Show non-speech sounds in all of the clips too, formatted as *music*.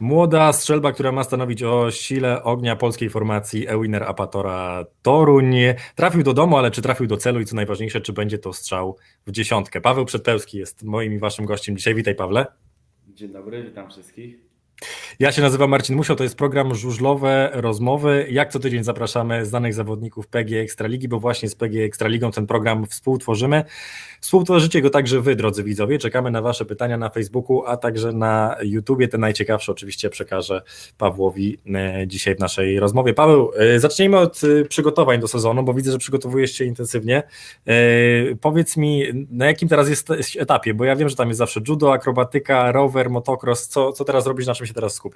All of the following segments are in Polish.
Młoda strzelba, która ma stanowić o sile ognia polskiej formacji Ewiner Apatora Toruń. Trafił do domu, ale czy trafił do celu i co najważniejsze, czy będzie to strzał w dziesiątkę. Paweł Przedpełski jest moim i waszym gościem dzisiaj. Witaj Pawle. Dzień dobry, witam wszystkich. Ja się nazywam Marcin Musiał, to jest program Żużlowe Rozmowy. Jak co tydzień zapraszamy znanych zawodników PG Ekstraligi, bo właśnie z PG Ekstraligą ten program współtworzymy. Współtworzycie go także wy, drodzy widzowie. Czekamy na wasze pytania na Facebooku, a także na YouTubie. Te najciekawsze oczywiście przekażę Pawłowi e, dzisiaj w naszej rozmowie. Paweł, e, zacznijmy od e, przygotowań do sezonu, bo widzę, że przygotowujesz się intensywnie. Powiedz mi, na jakim teraz jesteś etapie, bo ja wiem, że tam jest zawsze judo, akrobatyka, rower, motocross. Co, co teraz robisz, na czym się teraz skupiasz?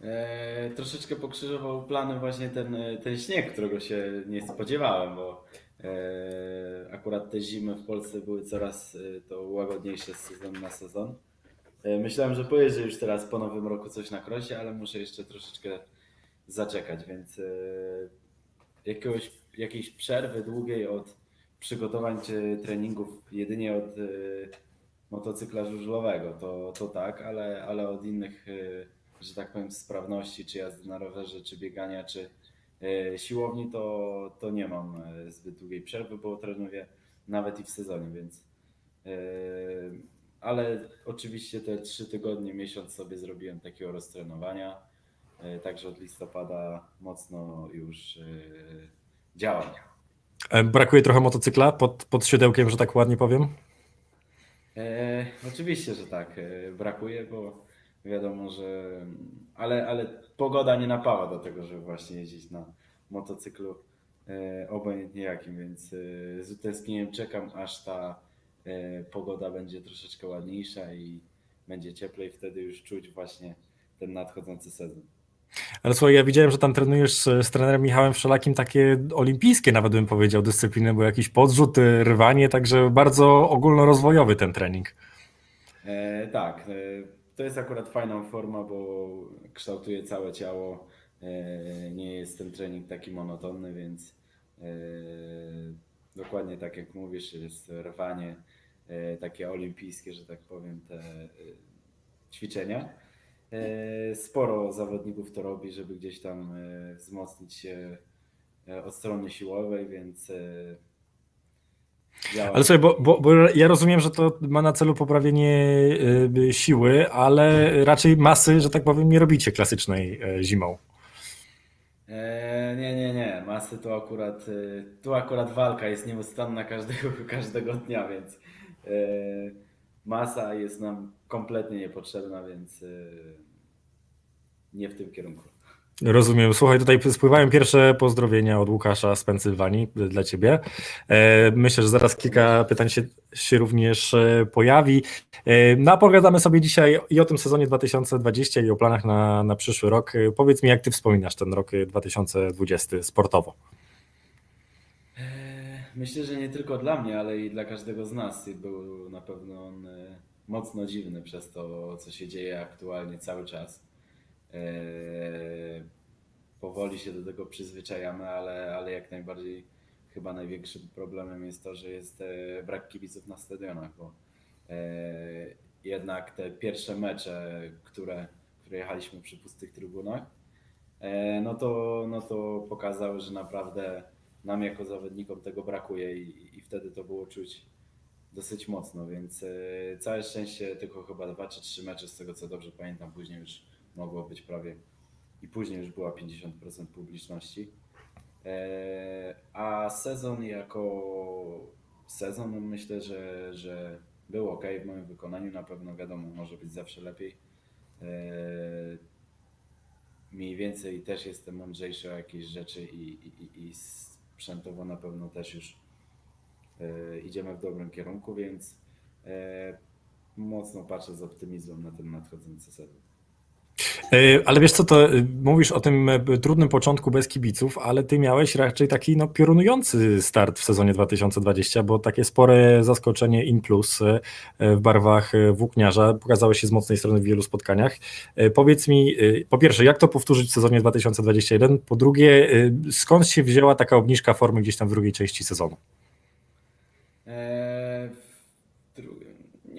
E, troszeczkę pokrzyżował plany właśnie ten, ten śnieg, którego się nie spodziewałem, bo e, akurat te zimy w Polsce były coraz e, to łagodniejsze z sezonu na sezon. E, myślałem, że pojeżdżę już teraz po nowym roku coś na krosie, ale muszę jeszcze troszeczkę zaczekać, więc e, jakiegoś, jakiejś przerwy długiej od przygotowań czy treningów jedynie od e, motocykla żużlowego, to, to tak, ale, ale od innych, e, że tak powiem, sprawności, czy jazdy na rowerze, czy biegania, czy e, siłowni, to, to nie mam e, zbyt długiej przerwy, bo trenuję nawet i w sezonie, więc e, ale oczywiście te trzy tygodnie, miesiąc sobie zrobiłem takiego roztrenowania, także od listopada mocno już działam. Brakuje trochę motocykla pod, pod siodełkiem, że tak ładnie powiem. E, oczywiście, że tak. Brakuje, bo wiadomo, że. Ale, ale pogoda nie napawa do tego, żeby właśnie jeździć na motocyklu e, obojętnie jakim, więc e, z utęsknieniem czekam, aż ta e, pogoda będzie troszeczkę ładniejsza i będzie cieplej. Wtedy już czuć właśnie ten nadchodzący sezon. Ale słuchaj, ja widziałem, że tam trenujesz z, z trenerem Michałem Wszelakim takie olimpijskie, nawet bym powiedział, dyscypliny, bo jakiś podrzut, y, rwanie, także bardzo ogólnorozwojowy ten trening. E, tak, e, to jest akurat fajna forma, bo kształtuje całe ciało. E, nie jest ten trening taki monotonny, więc e, dokładnie tak jak mówisz, jest rwanie, e, takie olimpijskie, że tak powiem, te ćwiczenia. Sporo zawodników to robi, żeby gdzieś tam wzmocnić się od strony siłowej, więc działa. Ale słuchaj, bo, bo, bo ja rozumiem, że to ma na celu poprawienie y, siły, ale raczej masy, że tak powiem, nie robicie klasycznej y, zimą. Eee, nie, nie, nie. Masy to akurat, y, tu akurat walka jest nieustanna każdego, *laughs* każdego dnia, więc e, masa jest nam kompletnie niepotrzebna, więc e, nie w tym kierunku. Rozumiem. Słuchaj, tutaj spływają pierwsze pozdrowienia od Łukasza z Pensylwanii dla Ciebie. E, Myślę, że zaraz kilka pytań się, się również e, pojawi. E, No a pogadamy sobie dzisiaj i o tym sezonie 2020 i o planach na, na przyszły rok. E, Powiedz mi, jak Ty wspominasz ten rok e, 2020 sportowo? Myślę, że nie tylko dla mnie, ale i dla każdego z nas był na pewno on e, mocno dziwny przez to, co się dzieje aktualnie cały czas. Eee, Powoli się do tego przyzwyczajamy, ale, ale jak najbardziej chyba największym problemem jest to, że jest e, brak kibiców na stadionach, bo e, jednak te pierwsze mecze, które, które jechaliśmy przy pustych trybunach, e, no to, no to pokazały, że naprawdę nam jako zawodnikom tego brakuje i, i wtedy to było czuć dosyć mocno, więc całe szczęście tylko chyba dwa czy trzy mecze z tego co dobrze pamiętam, później już mogło być prawie i później już była 50% publiczności. E, A sezon jako sezon myślę, że, że był ok w moim wykonaniu, na pewno wiadomo, może być zawsze lepiej. E, Mniej więcej też jestem mądrzejszy o jakieś rzeczy i, i, i- sprzętowo na pewno też już e, idziemy w dobrym kierunku, więc mocno patrzę z optymizmem na ten nadchodzący sezon. E, Ale wiesz co, to e, mówisz o tym e, trudnym początku bez kibiców, ale ty miałeś raczej taki no, piorunujący start w sezonie 2020, bo takie spore zaskoczenie in plus w barwach włókniarza pokazało się z mocnej strony w wielu spotkaniach. Powiedz mi, po pierwsze, jak to powtórzyć w sezonie 2021? Po drugie, skąd się wzięła taka obniżka formy gdzieś tam w drugiej części sezonu? Eee,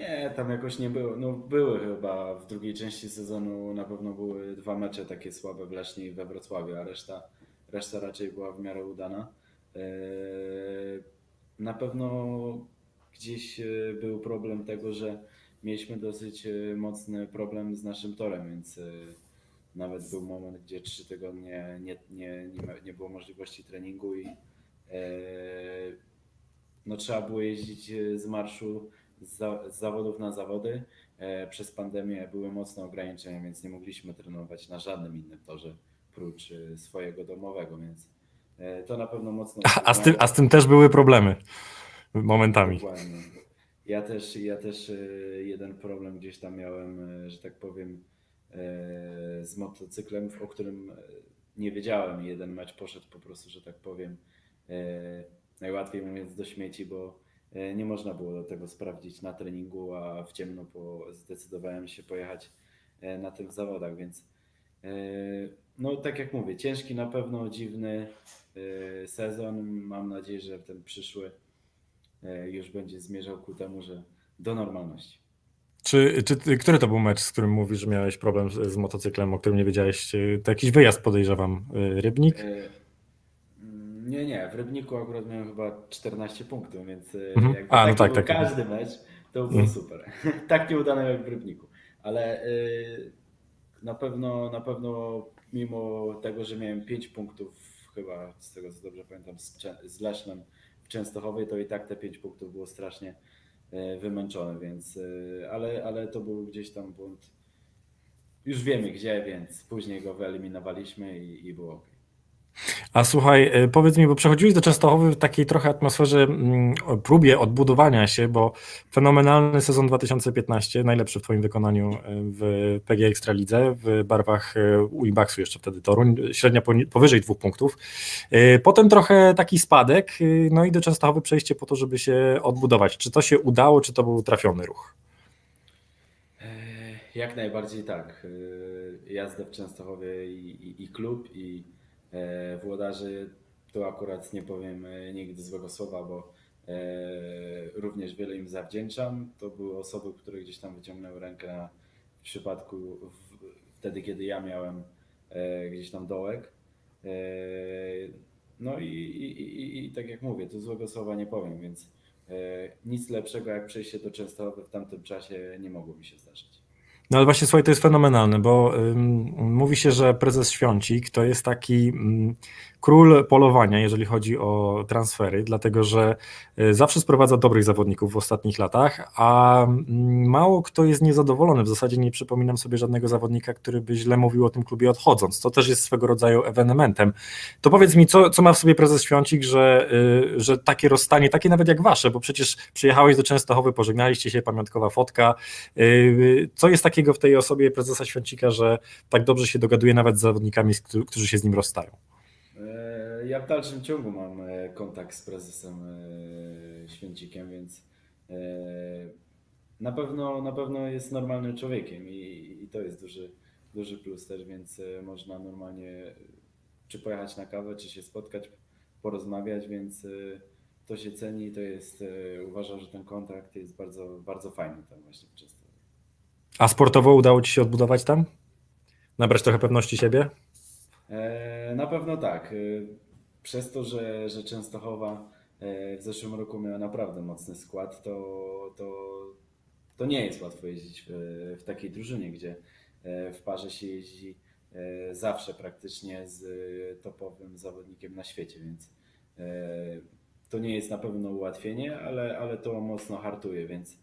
Nie, tam jakoś nie było. No były chyba w drugiej części sezonu na pewno były dwa mecze takie słabe w Lesznie i we Wrocławiu, a reszta, reszta raczej była w miarę udana. Eee, Na pewno gdzieś e, był problem tego, że mieliśmy dosyć e, mocny problem z naszym torem, więc nawet był moment, gdzie trzy tygodnie nie, nie, nie, było możliwości treningu i no, trzeba było jeździć z marszu z, za, z zawodów na zawody. E, Przez pandemię były mocne ograniczenia, więc nie mogliśmy trenować na żadnym innym torze prócz e, swojego domowego, więc e, to na pewno mocno. A, z tym, a z tym też były problemy momentami. Dokładnie. Ja też, ja też jeden problem gdzieś tam miałem, że tak powiem, z motocyklem, o którym nie wiedziałem. Jeden mecz poszedł po prostu, że tak powiem, najłatwiej mówiąc do śmieci, bo nie można było tego sprawdzić na treningu, a w ciemno po, zdecydowałem się pojechać e, na tych zawodach, więc e, no tak jak mówię, ciężki na pewno, dziwny e, sezon. Mam nadzieję, że ten przyszły e, już będzie zmierzał ku temu, że do normalności. Czy, czy który to był mecz, z którym mówisz, że miałeś problem z, z motocyklem, o którym nie wiedziałeś? E, To jakiś wyjazd podejrzewam. E, Rybnik? E, Nie, nie, w Rybniku akurat miałem chyba 14 punktów, więc e, Mhm. jakby A, no tak, tak. każdy mecz to był Mhm. super. *laughs* tak nieudany jak w Rybniku. Ale e, na pewno, na pewno mimo tego, że miałem 5 punktów chyba z tego co dobrze pamiętam z, z Lesznem w Częstochowej, to i tak te 5 punktów było strasznie e, wymęczone, więc ale, ale to był gdzieś tam błąd. Już wiemy gdzie, więc później go wyeliminowaliśmy i, i było ok. A słuchaj, e, powiedz mi, bo przechodziłeś do Częstochowy w takiej trochę atmosferze, mm, próbie odbudowania się, bo fenomenalny sezon 2015, najlepszy w Twoim wykonaniu e, w PG Ekstralidze, w barwach e, Uibaksu jeszcze wtedy Toruń, średnia powyżej dwóch punktów. Potem trochę taki spadek, no i do Częstochowy przejście po to, żeby się odbudować. Czy to się udało, czy to był trafiony ruch? E, Jak najbardziej tak. E, Jazda w Częstochowie i, i, i klub, i włodarzy, tu akurat nie powiem e, nigdy złego słowa, bo e, również wiele im zawdzięczam. To były osoby, które gdzieś tam wyciągnęły rękę w przypadku w, wtedy, kiedy ja miałem e, gdzieś tam dołek. E, no i, i, i, i tak jak mówię, tu złego słowa nie powiem, więc e, nic lepszego jak przejście do Częstochowy w tamtym czasie nie mogło mi się zdarzyć. No ale właśnie słuchaj, to jest fenomenalne, bo ym, mówi się, że prezes Świącik to jest taki ym, król polowania, jeżeli chodzi o transfery, dlatego że y, zawsze sprowadza dobrych zawodników w ostatnich latach, a mało kto jest niezadowolony. W zasadzie nie przypominam sobie żadnego zawodnika, który by źle mówił o tym klubie odchodząc, co też jest swego rodzaju ewenementem. To powiedz mi, co, co ma w sobie prezes Świącik, że, y, że takie rozstanie, takie nawet jak wasze, bo przecież przyjechałeś do Częstochowy, pożegnaliście się, pamiątkowa fotka, y, co jest takiego w tej osobie prezesa Świącika, że tak dobrze się dogaduje nawet z zawodnikami, którzy się z nim rozstają? E, Ja w dalszym ciągu mam e, kontakt z prezesem e, Święcikiem, więc na pewno, na pewno jest normalnym człowiekiem i, i to jest duży, duży plus też, więc można normalnie czy pojechać na kawę, czy się spotkać, porozmawiać, więc to się ceni, to jest, uważam, że ten kontakt jest bardzo, bardzo fajny tam właśnie. A sportowo udało ci się odbudować tam? Nabrać trochę pewności siebie? E, Na pewno tak. E, Przez to, że, że Częstochowa e, w zeszłym roku miała naprawdę mocny skład, to, to, to nie jest łatwo jeździć w, w takiej drużynie, gdzie w parze się jeździ zawsze praktycznie z topowym zawodnikiem na świecie, więc to nie jest na pewno ułatwienie, ale, ale to mocno hartuje, więc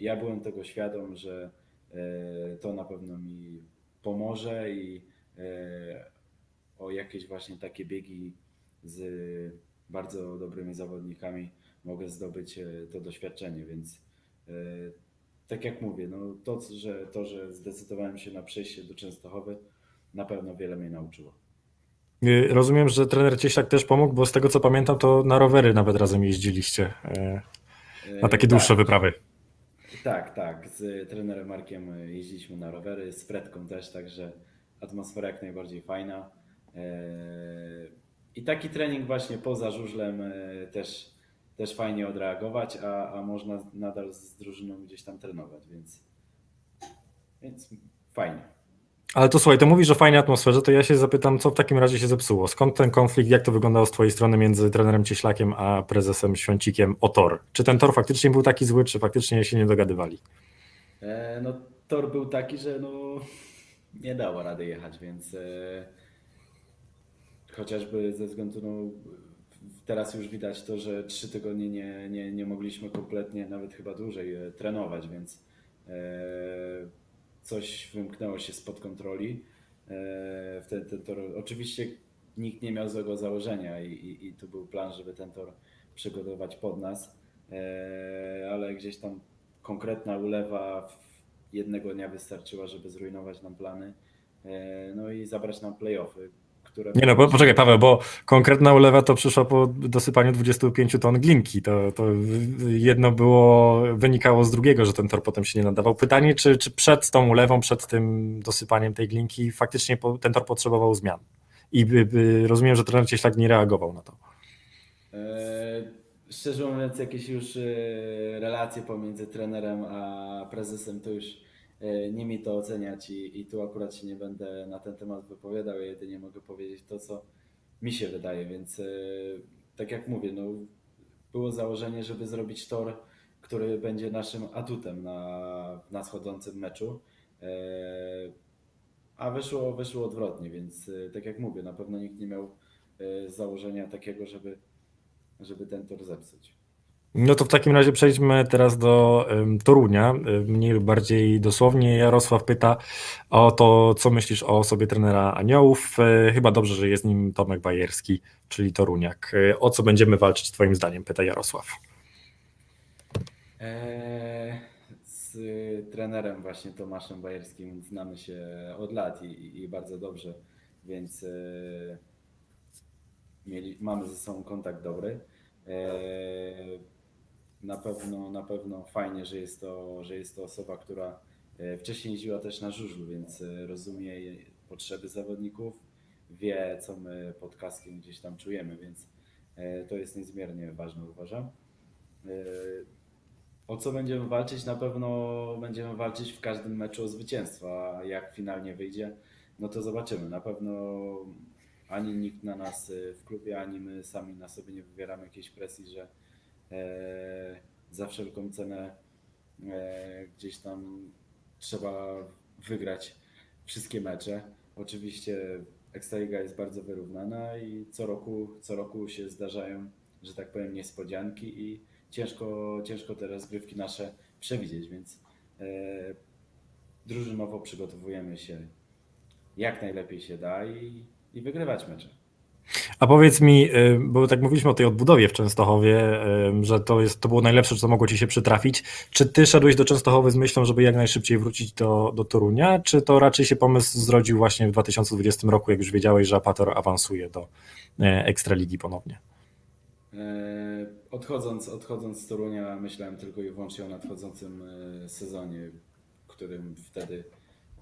ja byłem tego świadom, że e, to na pewno mi pomoże i e, o jakieś właśnie takie biegi z bardzo dobrymi zawodnikami mogę zdobyć e, to doświadczenie, więc tak jak mówię, no to, że, to, że zdecydowałem się na przejście do Częstochowy, na pewno wiele mnie nauczyło. Y, Rozumiem, że trener Cieślak też pomógł, bo z tego co pamiętam, to na rowery nawet razem jeździliście, na takie dłuższe tak, wyprawy. Tak, tak. Z trenerem Markiem jeździliśmy na rowery, z Fredką też, także atmosfera jak najbardziej fajna. E, I taki trening właśnie poza żużlem e, też, też fajnie odreagować, a, a można nadal z drużyną gdzieś tam trenować, więc, więc fajnie. Ale to słuchaj, to mówisz o fajnej atmosferze, to ja się zapytam, co w takim razie się zepsuło? Skąd ten konflikt, jak to wyglądało z twojej strony między trenerem Cieślakiem a prezesem Świącikiem o tor? Czy ten tor faktycznie był taki zły, czy faktycznie się nie dogadywali? E, no, tor był taki, że no, nie dało rady jechać, więc e, chociażby ze względu, no, teraz już widać to, że trzy tygodnie nie, nie, nie mogliśmy kompletnie, nawet chyba dłużej e, trenować, więc e, coś wymknęło się spod kontroli. E, wtedy ten tor, oczywiście nikt nie miał złego założenia i, i, i tu był plan, żeby ten tor przygotować pod nas, e, ale gdzieś tam konkretna ulewa jednego dnia wystarczyła, żeby zrujnować nam plany, e, no i zabrać nam playoffy, które... Nie no, po, poczekaj Paweł, bo konkretna ulewa to przyszła po dosypaniu 25 ton glinki. To, to jedno było, wynikało z drugiego, że ten tor potem się nie nadawał. Pytanie, czy, czy przed tą ulewą, przed tym dosypaniem tej glinki faktycznie po, ten tor potrzebował zmian? I by, by, rozumiem, że trener Cieślak nie reagował na to. E, Szczerze mówiąc, jakieś już e, relacje pomiędzy trenerem a prezesem, to już e, nie mi to oceniać i, i tu akurat się nie będę na ten temat wypowiadał, ja jedynie mogę powiedzieć to, co mi się wydaje, więc e, tak jak mówię, no, było założenie, żeby zrobić tor, który będzie naszym atutem na nadchodzącym meczu, e, a wyszło, wyszło odwrotnie, więc tak jak mówię, na pewno nikt nie miał założenia takiego, żeby żeby ten tor zepsuć. No to w takim razie przejdźmy teraz do ym, Torunia. Ym, Mniej lub bardziej dosłownie. Jarosław pyta o to, co myślisz o osobie trenera Aniołów. Y, Chyba dobrze, że jest nim Tomek Bajerski, czyli Toruniak. Y, O co będziemy walczyć twoim zdaniem? Pyta Jarosław. Eee, z trenerem właśnie Tomaszem Bajerskim znamy się od lat i, i bardzo dobrze, więc e, mieli, mamy ze sobą kontakt dobry. Na pewno, na pewno fajnie, że jest to, że jest to osoba, która e, wcześniej jeździła też na żużlu, więc e, rozumie potrzeby zawodników, wie co my pod kaskiem gdzieś tam czujemy, więc e, to jest niezmiernie ważne uważam. O co będziemy walczyć? Na pewno będziemy walczyć w każdym meczu o zwycięstwo, a jak finalnie wyjdzie, no to zobaczymy. Na pewno ani nikt na nas w klubie, ani my sami na sobie nie wywieramy jakiejś presji, że za wszelką cenę e, gdzieś tam trzeba wygrać wszystkie mecze. Oczywiście Ekstraliga jest bardzo wyrównana i co roku, co roku się zdarzają, że tak powiem, niespodzianki i ciężko, ciężko te rozgrywki nasze przewidzieć, więc e, drużynowo przygotowujemy się jak najlepiej się da i, i wygrywać mecze. A powiedz mi, y, bo tak mówiliśmy o tej odbudowie w Częstochowie, y, że to, jest, to było najlepsze, co mogło ci się przytrafić. Czy ty szedłeś do Częstochowy z myślą, żeby jak najszybciej wrócić do, do Torunia, czy to raczej się pomysł zrodził właśnie w 2020 roku, jak już wiedziałeś, że Apator awansuje do e, Ekstraligi ponownie? E, Odchodząc, odchodząc z Torunia, myślałem tylko i wyłącznie o nadchodzącym e, sezonie, którym wtedy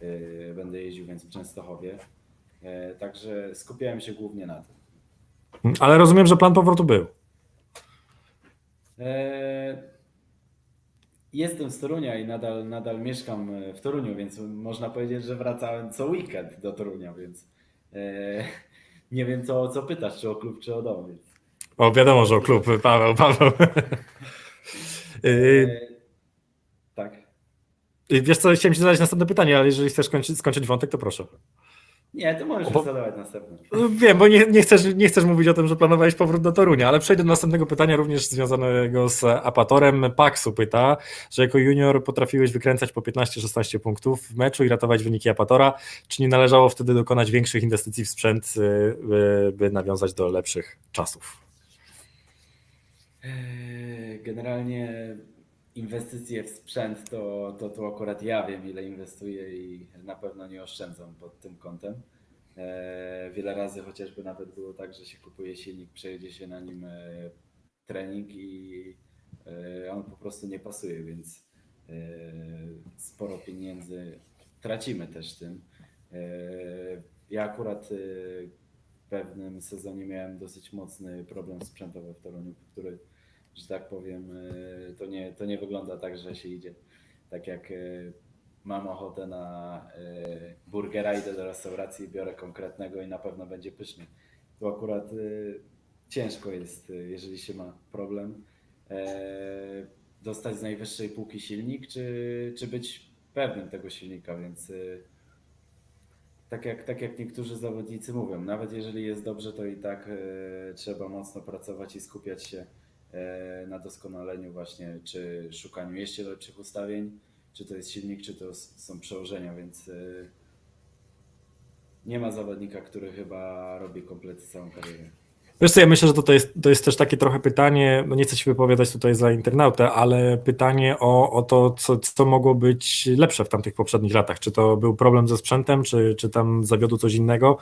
e, będę jeździł, więc w Częstochowie. Także skupiałem się głównie na tym. Ale rozumiem, że plan powrotu był. E, Jestem z Torunia i nadal, nadal mieszkam e, w Toruniu, więc można powiedzieć, że wracałem co weekend do Torunia, więc e, *laughs* nie wiem co, co pytasz, czy o klub, czy o dom. Więc. O, wiadomo, że o klub, *laughs* Paweł, Paweł. Y, Tak. Wiesz co, chciałem ci zadać następne pytanie, ale jeżeli chcesz skończyć, skończyć wątek, to proszę. Nie, to możesz Opo- zadawać następne. Wiem, bo nie, nie, chcesz, nie chcesz mówić o tym, że planowałeś powrót do Torunia, ale przejdę do następnego pytania, również związanego z Apatorem. Paksu pyta, że jako junior potrafiłeś wykręcać po 15-16 punktów w meczu i ratować wyniki Apatora. Czy nie należało wtedy dokonać większych inwestycji w sprzęt, y, by, by nawiązać do lepszych czasów? Eee, Generalnie inwestycje w sprzęt to, to, to akurat ja wiem, ile inwestuję i na pewno nie oszczędzam pod tym kątem. Eee, Wiele razy chociażby nawet było tak, że się kupuje silnik, przejedzie się na nim e, trening i e, on po prostu nie pasuje, więc e, sporo pieniędzy tracimy też tym. E, Ja akurat e, w pewnym sezonie miałem dosyć mocny problem sprzętowy w Toruniu, który że tak powiem, e, to nie, to nie wygląda tak, że się idzie tak jak e, mam ochotę na e, burgera, idę do restauracji, biorę konkretnego i na pewno będzie pyszny. Tu akurat ciężko jest, jeżeli się ma problem, dostać z najwyższej półki silnik, czy, czy być pewnym tego silnika, więc tak jak, tak jak niektórzy zawodnicy mówią, nawet jeżeli jest dobrze, to i tak trzeba mocno pracować i skupiać się na doskonaleniu właśnie, czy szukaniu jeszcze lepszych ustawień, czy to jest silnik, czy to są przełożenia, więc e, nie ma zawodnika, który chyba robi kompletnie całą karierę. Wiesz co, ja myślę, że to, to, jest, to jest też takie trochę pytanie, no nie chcę się wypowiadać tutaj za internautę, ale pytanie o, o to, co, co mogło być lepsze w tamtych poprzednich latach. Czy to był problem ze sprzętem, czy, czy tam zawiodło coś innego?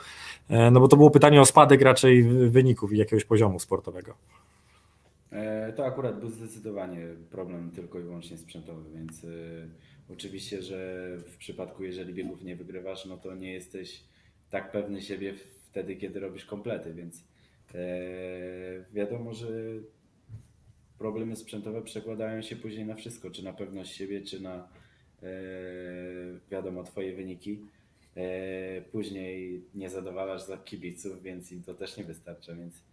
E, No bo to było pytanie o spadek raczej wyników i jakiegoś poziomu sportowego. E, To akurat był zdecydowanie problem tylko i wyłącznie sprzętowy, więc e, oczywiście, że w przypadku, jeżeli biegów nie wygrywasz, no to nie jesteś tak pewny siebie wtedy, kiedy robisz komplety, więc e, wiadomo, że problemy sprzętowe przekładają się później na wszystko, czy na pewność siebie, czy na wiadomo, twoje wyniki. Później nie zadowalasz za kibiców, więc im to też nie wystarcza, więc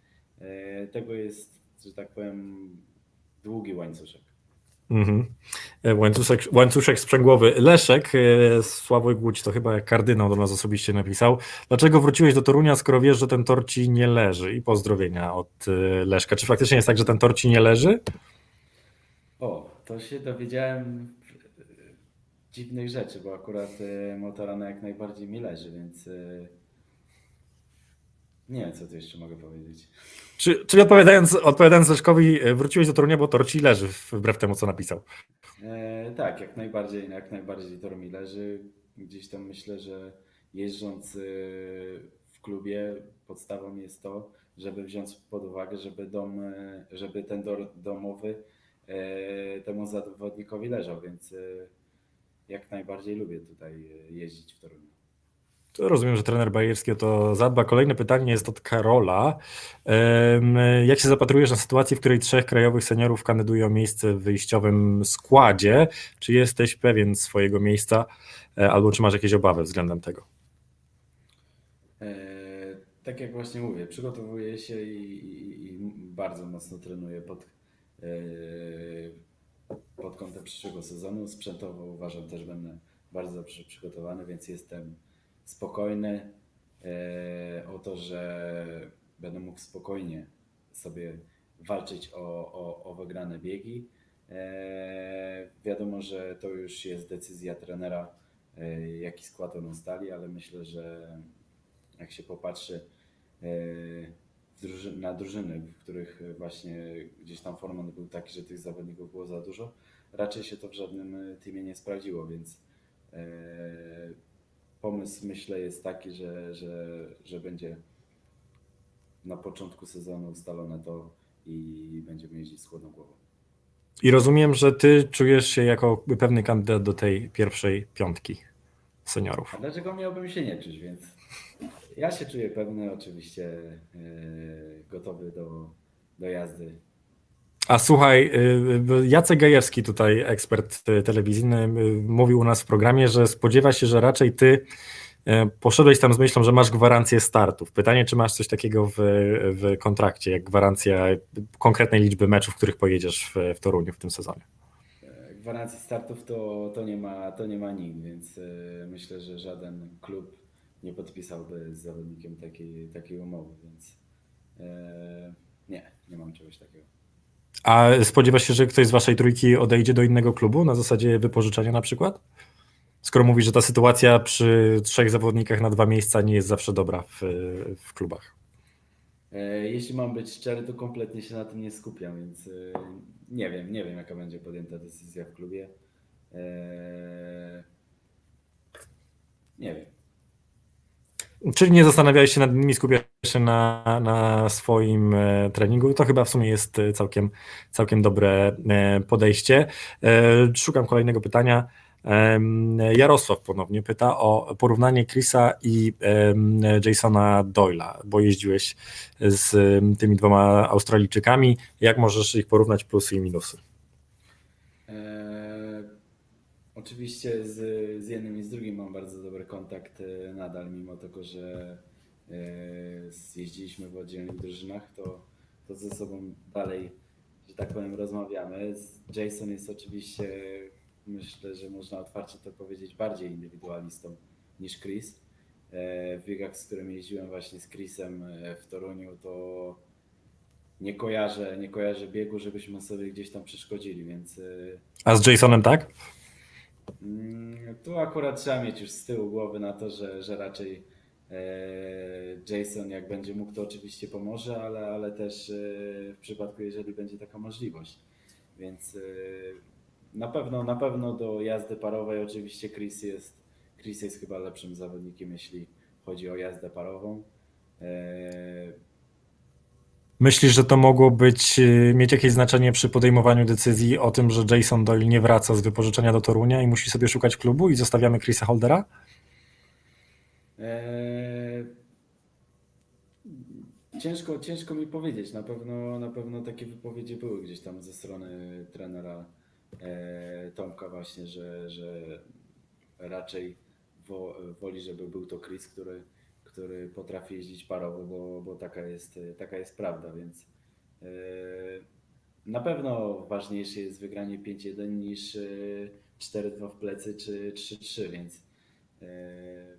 tego jest, że tak powiem, długi łańcuszek. E, Łańcuszek, łańcuszek sprzęgłowy. Leszek, e, Sławoj Głódź, to chyba kardynał do nas osobiście napisał. Dlaczego wróciłeś do Torunia, skoro wiesz, że ten tor ci nie leży? I pozdrowienia od e, Leszka. Czy faktycznie jest tak, że ten tor ci nie leży? O, to się dowiedziałem dziwnych rzeczy, bo akurat Motorana jak najbardziej mi leży, więc nie wiem, co tu jeszcze mogę powiedzieć. Czy, czyli odpowiadając, odpowiadając Leszkowi, e, wróciłeś do Torunia, bo tor ci leży, wbrew temu, co napisał. E, tak, jak najbardziej, jak najbardziej tor mi leży. Gdzieś tam myślę, że jeżdżąc e, w klubie podstawą jest to, żeby wziąć pod uwagę, żeby dom, e, żeby ten dom domowy temu zawodnikowi leżał, więc jak najbardziej lubię tutaj jeździć w Toruniu. To rozumiem, że trener Bajerski o to zadba. Kolejne pytanie jest od Karola. Jak się zapatrujesz na sytuację, w której trzech krajowych seniorów kandydują o miejsce w wyjściowym składzie? Czy jesteś pewien swojego miejsca, e, albo czy masz jakieś obawy względem tego? E, Tak jak właśnie mówię, przygotowuję się i, i, i bardzo mocno trenuję pod, e, pod kątem przyszłego sezonu. Sprzętowo uważam też będę bardzo dobrze przygotowany, więc jestem spokojny e, o to, że będę mógł spokojnie sobie walczyć o, o, o wygrane biegi. E, Wiadomo, że to już jest decyzja trenera, e, jaki skład on ustali, ale myślę, że jak się popatrzy na drużyny, w których właśnie gdzieś tam format był taki, że tych zawodników było za dużo, raczej się to w żadnym teamie nie sprawdziło, więc pomysł myślę jest taki, że, że, że będzie na początku sezonu ustalone to i będziemy jeździć z chłodną głową. I rozumiem, że ty czujesz się jako pewny kandydat do tej pierwszej piątki seniorów. A dlaczego miałbym się nie czuć, więc ja się czuję pewny, oczywiście e, gotowy do, do jazdy. A słuchaj, y, Jacek Gajewski, tutaj ekspert y, telewizyjny, y, mówił u nas w programie, że spodziewa się, że raczej ty y, poszedłeś tam z myślą, że masz gwarancję startów. Pytanie, czy masz coś takiego w, w kontrakcie, jak gwarancja konkretnej liczby meczów, w których pojedziesz w, w Toruniu w tym sezonie? Gwarancji startów to, to, nie ma, to nie ma nikt, więc myślę, że żaden klub nie podpisałby z zawodnikiem takiej, takiej umowy, więc nie, nie mam czegoś takiego. A spodziewasz się, że ktoś z waszej trójki odejdzie do innego klubu na zasadzie wypożyczenia na przykład? Skoro mówisz, że ta sytuacja przy trzech zawodnikach na dwa miejsca nie jest zawsze dobra w, w klubach. E, Jeśli mam być szczery, to kompletnie się na tym nie skupiam, więc e, nie wiem, nie wiem jaka będzie podjęta decyzja w klubie. E, Nie wiem. Czyli nie zastanawiałeś się nad nimi, skupiasz się na, na swoim e, treningu. To chyba w sumie jest e, całkiem, całkiem dobre e, podejście. Szukam kolejnego pytania. Jarosław ponownie pyta o porównanie Chrisa i Jasona Doyla, bo jeździłeś z tymi dwoma Australijczykami. Jak możesz ich porównać, plusy i minusy? Oczywiście z, z jednym i z drugim mam bardzo dobry kontakt e, nadal, mimo tego, że e, jeździliśmy w oddzielnych drużynach, to, to ze sobą dalej, że tak powiem, rozmawiamy. Z- Jason jest oczywiście, myślę, że można otwarcie to powiedzieć, bardziej indywidualistą niż Chris. E, w biegach, z którym jeździłem właśnie z Chrisem w Toruniu, to nie kojarzę, nie kojarzę biegu, żebyśmy sobie gdzieś tam przeszkodzili, więc A z Jasonem tak? Mm, Tu akurat trzeba mieć już z tyłu głowy na to, że, że raczej e, Jason jak będzie mógł, to oczywiście pomoże, ale, ale też e, w przypadku, jeżeli będzie taka możliwość. Więc e, na pewno, na pewno do jazdy parowej oczywiście Chris jest, Chris jest chyba lepszym zawodnikiem, jeśli chodzi o jazdę parową. Myślisz, że to mogło być, y, mieć jakieś znaczenie przy podejmowaniu decyzji o tym, że Jason Doyle nie wraca z wypożyczenia do Torunia i musi sobie szukać klubu i zostawiamy Chrisa Holdera? Eee, Ciężko, ciężko mi powiedzieć. Na pewno, na pewno takie wypowiedzi były gdzieś tam ze strony trenera e, Tomka właśnie, że, że raczej wo, woli, żeby był to Chris, który, który potrafi jeździć parowo, bo, bo taka, jest, taka jest prawda, więc e, na pewno ważniejsze jest wygranie 5-1 niż e, 4-2 w plecy czy 3-3, więc e,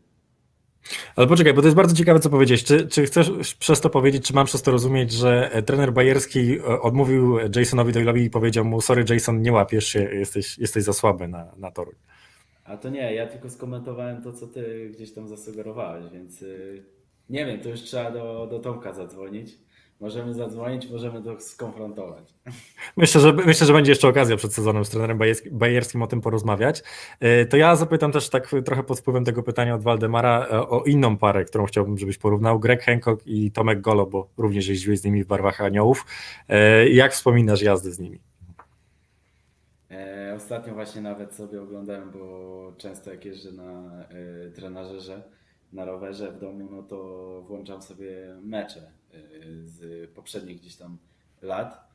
Ale poczekaj, bo to jest bardzo ciekawe, co powiedzieć. Czy, czy chcesz przez to powiedzieć, czy mam przez to rozumieć, że e, trener bajerski e, odmówił Jasonowi Doyle'owi i powiedział mu, sorry Jason, nie łapiesz się, jesteś, jesteś za słaby na, na Toruń. A to nie, ja tylko skomentowałem to, co ty gdzieś tam zasugerowałeś, więc y, nie wiem, to już trzeba do, do Tomka zadzwonić. Możemy zadzwonić, możemy to skonfrontować. Myślę, że, myślę, że będzie jeszcze okazja przed sezonem z trenerem bajerskim, o tym porozmawiać. E, To ja zapytam też tak trochę pod wpływem tego pytania od Waldemara e, o inną parę, którą chciałbym, żebyś porównał. Greg Hancock i Tomek Golo, bo również jeździłeś z nimi w barwach aniołów. E, Jak wspominasz jazdy z nimi? E, ostatnio właśnie nawet sobie oglądałem, bo często jak jeżdżę na e, trenażerze, na rowerze w domu, no to włączam sobie mecze e, z poprzednich gdzieś tam lat.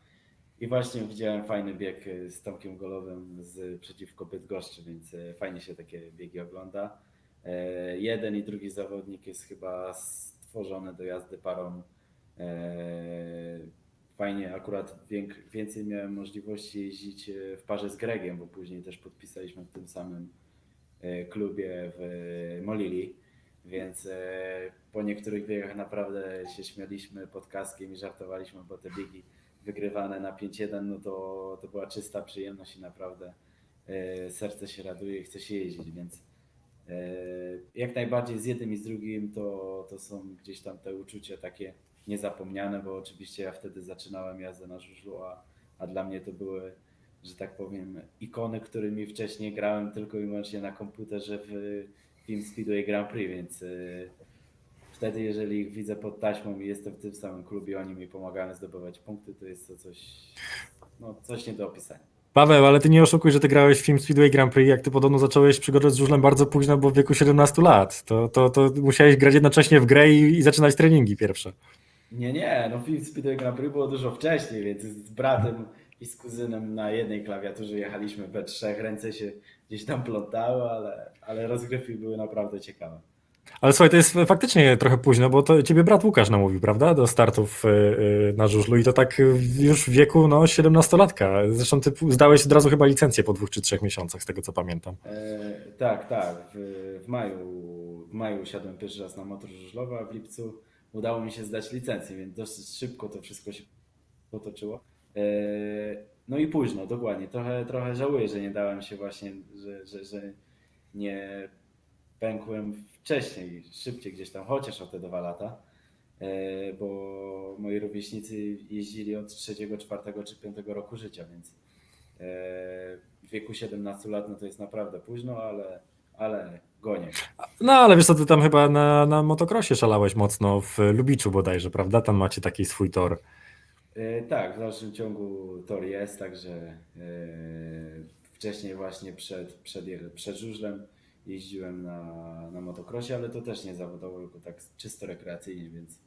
I właśnie widziałem fajny bieg e, z Tomkiem Golowym z przeciwko Bydgoszczy, więc fajnie się takie biegi ogląda. E, Jeden i drugi zawodnik jest chyba stworzony do jazdy parą. E, Fajnie, akurat więcej miałem możliwości jeździć e, w parze z Gregiem, bo później też podpisaliśmy w tym samym e, klubie w Molili, więc e, po niektórych biegach naprawdę się śmialiśmy pod kaskiem i żartowaliśmy, bo te biegi wygrywane na 5-1, no to, to była czysta przyjemność i naprawdę e, serce się raduje i chce się jeździć, więc e, jak najbardziej z jednym i z drugim to, to są gdzieś tam te uczucia takie niezapomniane, bo oczywiście ja wtedy zaczynałem jazdę na żużlu, a, a dla mnie to były, że tak powiem, ikony, którymi wcześniej grałem tylko i wyłącznie na komputerze w Team Speedway Grand Prix, więc y, wtedy jeżeli ich widzę pod taśmą i jestem w tym samym klubie, oni mi pomagają zdobywać punkty, to jest to coś, no, coś nie do opisania. Paweł, ale ty nie oszukuj, że ty grałeś w Film Speedway Grand Prix, jak ty podobno zacząłeś przygodę z żużlem bardzo późno, bo w wieku 17 lat. To, to, to musiałeś grać jednocześnie w grę i, i zaczynać treningi pierwsze. Nie, nie, no film Speedway Grand Prix było dużo wcześniej, więc z bratem i z kuzynem na jednej klawiaturze jechaliśmy we trzech, ręce się gdzieś tam plątały, ale, ale rozgrywki były naprawdę ciekawe. Ale słuchaj, to jest faktycznie trochę późno, bo to ciebie brat Łukasz namówił, prawda? Do startów y, y, na żużlu i to tak już w wieku no, 17-latka. Zresztą ty zdałeś od razu chyba licencję po dwóch czy trzech miesiącach, z tego co pamiętam. E, tak, tak, w, w maju w maju siadłem pierwszy raz na motor żużlowy, a w lipcu udało mi się zdać licencję, więc dosyć szybko to wszystko się potoczyło. E, no i późno, dokładnie. Trochę, trochę żałuję, że nie dałem się właśnie, że, że, że nie pękłem wcześniej, szybciej gdzieś tam, chociaż o te dwa lata, e, bo moi rówieśnicy jeździli od trzeciego, czwartego czy piątego roku życia, więc e, w wieku 17 lat no to jest naprawdę późno, ale, ale gonię. No ale wiesz co, ty tam chyba na, na motocrossie szalałeś mocno w Lubiczu bodajże, prawda? Tam macie taki swój tor. E, Tak, w dalszym ciągu tor jest, także e, wcześniej właśnie przed, przed, przed żużlem jeździłem na, na motocrossie, ale to też nie zawodowo, tylko tak czysto rekreacyjnie, więc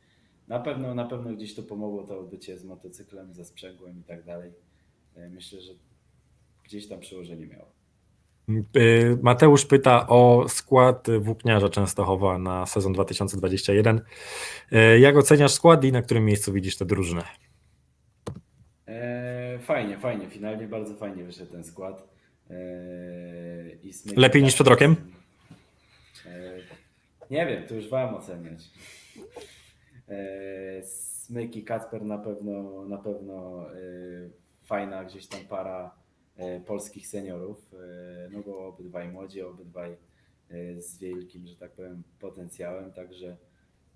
na pewno, na pewno gdzieś to pomogło to bycie z motocyklem, ze sprzęgłem i tak dalej. E, Myślę, że gdzieś tam przełożenie miało. Y, Mateusz pyta o skład włókniarza Częstochowa na sezon 2021. Y, Jak oceniasz skład i na którym miejscu widzisz tę drużynę? E, fajnie, fajnie. Finalnie bardzo fajnie wyszedł ten skład. E, Lepiej niż przed rokiem? E, nie wiem, to już wam oceniać. E, Smyk i Kacper na pewno, na pewno fajna gdzieś tam para polskich seniorów, e, no bo obydwaj młodzi, obydwaj e, z wielkim, że tak powiem, potencjałem, także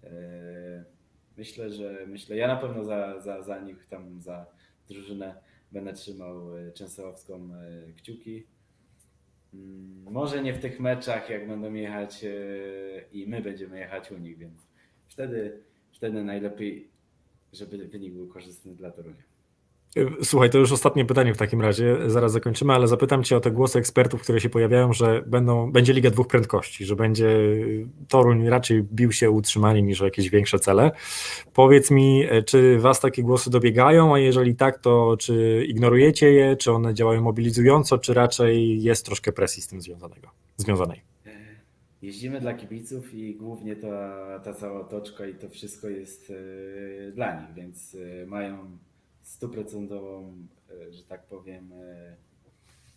e, myślę, że myślę, ja na pewno za, za, za nich tam, za drużynę będę trzymał e, częstochowską e, kciuki. Mm, Może nie w tych meczach, jak będą jechać e, i my będziemy jechać u nich, więc wtedy, wtedy najlepiej, żeby wynik był korzystny dla Torunia. Słuchaj, to już ostatnie pytanie w takim razie, zaraz zakończymy, ale zapytam Cię o te głosy ekspertów, które się pojawiają, że będą, będzie Liga Dwóch Prędkości, że będzie Toruń raczej bił się utrzymanie niż o jakieś większe cele. Powiedz mi, y, czy Was takie głosy dobiegają, a jeżeli tak, to czy ignorujecie je, czy one działają mobilizująco, czy raczej jest troszkę presji z tym związanego, związanej? E, Jeździmy dla kibiców i głównie ta, ta cała otoczka i to wszystko jest e, dla nich, więc e, mają stuprocentową, e, że tak powiem, e,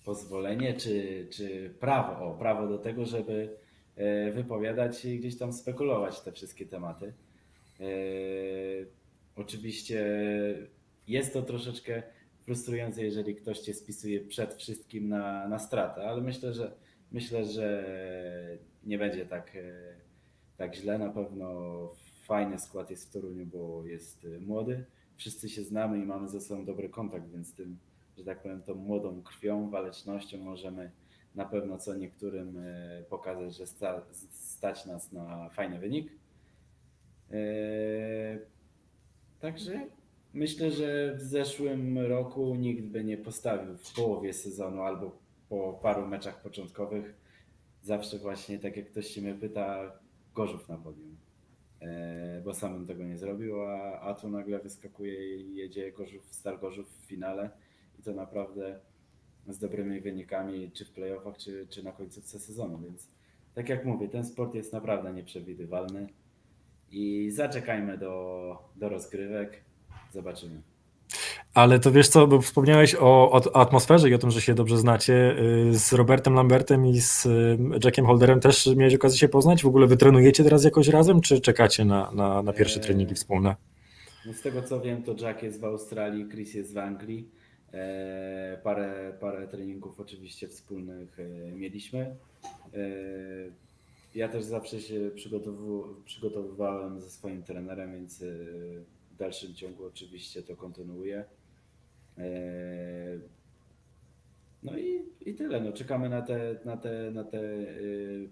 pozwolenie czy, czy prawo, o, prawo do tego, żeby e, wypowiadać i gdzieś tam spekulować te wszystkie tematy. Oczywiście jest to troszeczkę frustrujące, jeżeli ktoś cię spisuje przed wszystkim na, na stratę, ale myślę, że myślę, że nie będzie tak, tak źle. Na pewno fajny skład jest w Toruniu, bo jest młody. Wszyscy się znamy i mamy ze sobą dobry kontakt, więc tym, że tak powiem, tą młodą krwią, walecznością możemy na pewno co niektórym e, pokazać, że sta, stać nas na fajny wynik. E, Także myślę, że w zeszłym roku nikt by nie postawił w połowie sezonu albo po paru meczach początkowych. Zawsze właśnie, tak jak ktoś się mnie pyta, Gorzów na podium. E, bo sam bym tego nie zrobił, a, a tu nagle wyskakuje i jedzie Gorzów, Star Gorzów w finale. I to naprawdę z dobrymi wynikami, czy w playoffach, czy, czy na końcówce sezonu, więc tak jak mówię, ten sport jest naprawdę nieprzewidywalny. I zaczekajmy do, do rozgrywek, zobaczymy. Ale to wiesz co, bo wspomniałeś o, o atmosferze i o tym, że się dobrze znacie. y, Z Robertem Lambertem i z y, Jackiem Holderem też miałeś okazję się poznać? W ogóle wy trenujecie teraz jakoś razem, czy czekacie na, na, na pierwsze Eee. treningi wspólne? No z tego co wiem, to Jack jest w Australii, Chris jest w Anglii. E, parę, parę treningów oczywiście wspólnych e, mieliśmy. E, ja też zawsze się przygotowywałem ze swoim trenerem, więc e, w dalszym ciągu oczywiście to kontynuuję. E, no i, i tyle. No, czekamy na te, na te, na te e,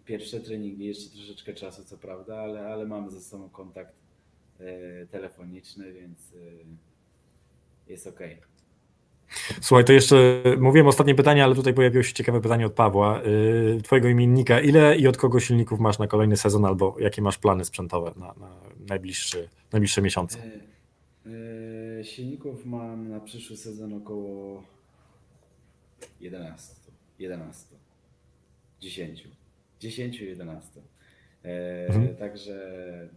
pierwsze treningi. Jeszcze troszeczkę czasu, co prawda, ale, ale mamy ze sobą kontakt e, telefoniczny, więc jest ok. Słuchaj, to jeszcze mówiłem ostatnie pytanie, ale tutaj pojawiło się ciekawe pytanie od Pawła, twojego imiennika. Ile i od kogo silników masz na kolejny sezon, albo jakie masz plany sprzętowe na, na najbliższy, najbliższe miesiące? E, e, silników mam na przyszły sezon około 11, 11, 10, 10, 11. E, Mhm. Także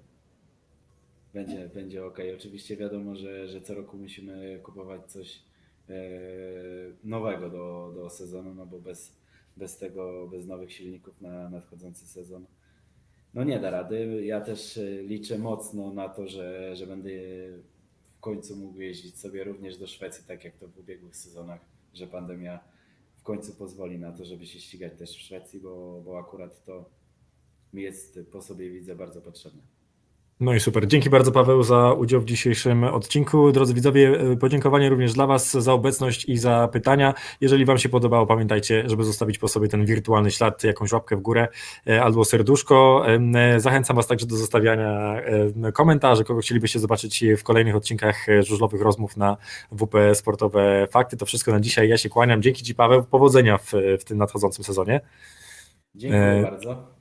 będzie, będzie ok. Oczywiście wiadomo, że, że co roku musimy kupować coś e, nowego do, do sezonu, no bo bez, bez tego, bez nowych silników na nadchodzący sezon no nie da rady. Ja też e, liczę mocno na to, że, że będę w końcu mógł jeździć sobie również do Szwecji, tak jak to w ubiegłych sezonach, że pandemia w końcu pozwoli na to, żeby się ścigać też w Szwecji, bo, bo akurat to mi jest po sobie widzę bardzo potrzebne. No i super. Dzięki bardzo Paweł za udział w dzisiejszym odcinku. Drodzy widzowie, e, podziękowanie również dla Was za obecność i za pytania. Jeżeli Wam się podobało, pamiętajcie, żeby zostawić po sobie ten wirtualny ślad, jakąś łapkę w górę e, albo serduszko. E, Zachęcam Was także do zostawiania komentarzy, kogo chcielibyście zobaczyć w kolejnych odcinkach żużlowych rozmów na WP Sportowe Fakty. To wszystko na dzisiaj. Ja się kłaniam. Dzięki Ci Paweł. Powodzenia w, w tym nadchodzącym sezonie. Dziękuję bardzo.